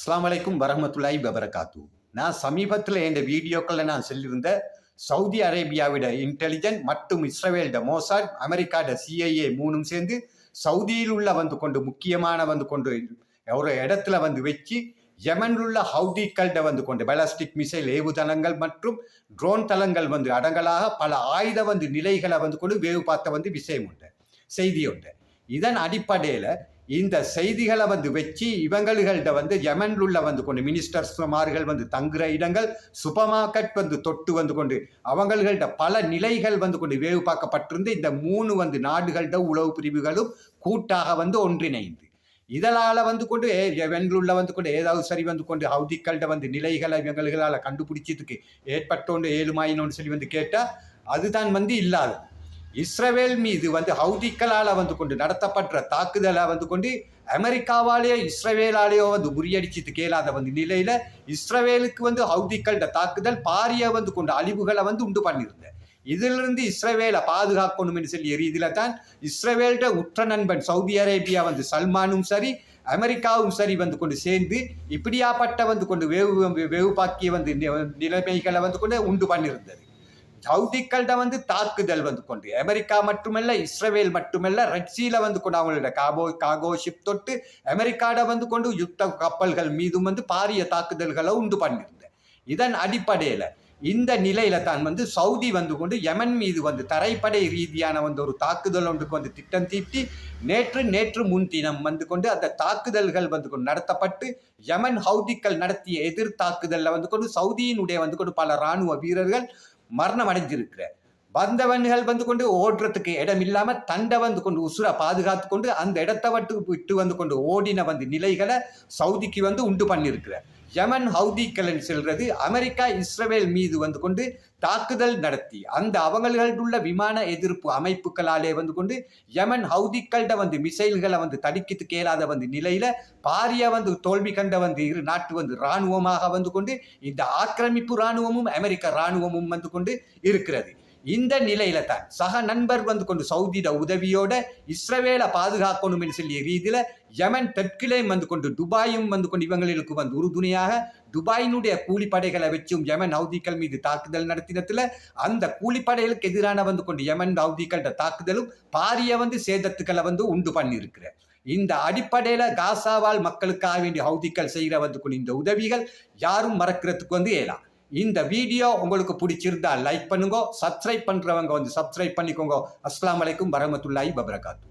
அஸ்லாம் வலைக்கும் வரமத்துல்லாய் பபரகாத்து நான் சமீபத்தில் என் வீடியோக்களில் நான் சொல்லியிருந்த சவுதி அரேபியாவிட இன்டெலிஜென்ட் மற்றும் இஸ்ரேல்ட மோசாட் அமெரிக்காட சிஐஏ மூணும் சேர்ந்து சவுதியில் உள்ள வந்து கொண்டு முக்கியமான வந்து கொண்டு ஒரு இடத்துல வந்து வச்சு யமனில் உள்ள ஹவுதிக்கள்ட வந்து கொண்டு பலாஸ்டிக் மிசைல் ஏவுதளங்கள் மற்றும் ட்ரோன் தளங்கள் வந்து அடங்கலாக பல ஆயுத வந்து நிலைகளை வந்து கொண்டு வேவு பார்த்த வந்து விஷயம் உண்டு செய்தி உண்டு. இதன் அடிப்படையில் இந்த செய்திகளை வந்து வச்சு இவங்கள்கிட்ட வந்து யமனில் உள்ள வந்து கொண்டு மினிஸ்டர்ஸ்மார்கள் வந்து தங்குற இடங்கள் சூப்பர் மார்க்கெட் வந்து தொட்டு வந்து கொண்டு அவங்கள்கிட்ட பல நிலைகள் வந்து கொண்டு வேவு பார்க்கப்பட்டிருந்து இந்த மூணு வந்து நாடுகளிட உளவு பிரிவுகளும் கூட்டாக வந்து ஒன்றிணைந்து. இதனால வந்து கொண்டு யமனில் உள்ள வந்து கொண்டு ஏதாவது சரி வந்து கொண்டு ஹவுதிக்கள்கிட்ட வந்து நிலைகளை இவங்களால் கண்டுபிடிச்சதுக்கு ஏற்பட்டோண்டு ஏழுமாயினோன்னு சொல்லி வந்து கேட்டால் அதுதான் வந்து இல்லாது இஸ்ரவேல் மீது வந்து ஹவுதிக்களால் வந்து கொண்டு நடத்தப்பட்ட தாக்குதலை வந்து கொண்டு அமெரிக்காவாலேயோ இஸ்ரவேலாலேயோ வந்து முறியடிச்சிட்டு கேளாத வந்து நிலையில இஸ்ரவேலுக்கு வந்து ஹவுதிக்கள்ட தாக்குதல் பாரிய வந்து கொண்டு அழிவுகளை வந்து உண்டு பண்ணியிருந்தேன் இதிலிருந்து இஸ்ரவேலை பாதுகாக்கணும்னு சொல்லி ரீதியில தான் இஸ்ரவேல்ட உற்ற நண்பன் சவுதி அரேபியா வந்து சல்மானும் சரி அமெரிக்காவும் சரி வந்து கொண்டு சேர்ந்து இப்படியாப்பட்ட வந்து கொண்டு வேவு வேவு பாக்கிய வந்து நிலைமைகளை வந்து கொண்டு உண்டு பண்ணியிருந்தது. சவுதிக்கள்ட வந்து தாக்குதல் வந்து கொண்டு அமெரிக்கா மட்டுமல்ல இஸ்ரேல் மட்டுமல்ல ரஷ்யில வந்து கொண்டு அவங்களோட காபோ காகோ ஷிப் தொட்டு அமெரிக்காட வந்து கொண்டு யுத்த கப்பல்கள் மீதும் வந்து பாரிய தாக்குதல்களை உண்டு பண்ணியிருந்தேன் இதன் அடிப்படையில் இந்த நிலையில தான் வந்து சவுதி வந்து கொண்டு யமன் மீது வந்து தரைப்படை ரீதியான வந்து ஒரு தாக்குதல் ஒன்றுக்கு வந்து திட்டம் தீட்டி நேற்று நேற்று முன்தினம் வந்து கொண்டு அந்த தாக்குதல்கள் வந்து கொண்டு நடத்தப்பட்டு யமன் ஹவுதிக்கள் நடத்திய எதிர் தாக்குதலில் வந்து கொண்டு சவுதியினுடைய வந்து கொண்டு பல இராணுவ வீரர்கள் மரணம் அடைஞ்சிருக்கிற வந்தவன்கள் வந்து கொண்டு ஓடுறதுக்கு இடம் இல்லாம தண்டை வந்து கொண்டு உசுரை பாதுகாத்து கொண்டு அந்த இடத்த விட்டு விட்டு வந்து கொண்டு ஓடின வந்து நிலைகளை சவுதிக்கு வந்து உண்டு பண்ணியிருக்கிற யமன் ஹவுதிக்கலன் செல்றது அமெரிக்கா இஸ்ரேல் மீது வந்து கொண்டு தாக்குதல் நடத்தி அந்த அவங்களுள்ள விமான எதிர்ப்பு அமைப்புகளாலே வந்து கொண்டு யமன் ஹவுதிக்கள்ட வந்து மிசைல்களை வந்து தடுக்கித்து கேளாத வந்து நிலையில பாரிய வந்து தோல்வி கண்ட வந்து இரு நாட்டு வந்து இராணுவமாக வந்து கொண்டு இந்த ஆக்கிரமிப்பு இராணுவமும் அமெரிக்க இராணுவமும் வந்து கொண்டு இருக்கிறது. இந்த நிலையில தான் சக நண்பர் வந்து கொண்டு சவுதியோட உதவியோட இஸ்ரவேலை பாதுகாக்கணும்னு சொல்லிய ரீதியில யமன் தெற்கிலே வந்து கொண்டு துபாயும் வந்து கொண்டு இவங்களுக்கு வந்து உறுதுணையாக துபாயினுடைய கூலிப்படைகளை வச்சும் யமன் ஹவுதிகள் மீது தாக்குதல் நடத்தினத்துல அந்த கூலிப்படைகளுக்கு எதிரான வந்து கொண்டு யமன் ஹவுதிகளோட தாக்குதலும் பாரிய வந்து சேதத்துக்களை வந்து உண்டு பண்ணியிருக்கிற. இந்த அடிப்படையில காசாவால் மக்களுக்காக வேண்டிய ஹவுதிகள் செய்கிற வந்து கொண்டு இந்த உதவிகள் யாரும் மறக்கிறதுக்கு வந்து ஏலாம் இந்த வீடியோ உங்களுக்கு பிடிச்சிருந்தா லைக் பண்ணுங்க சப்ஸ்கிரைப் பண்றவங்க வந்து சப்ஸ்கிரைப் பண்ணிக்கோங்க. அஸ்லாம் வலைக்கும் வரமத்துல்லாஹி வபரகாத்து.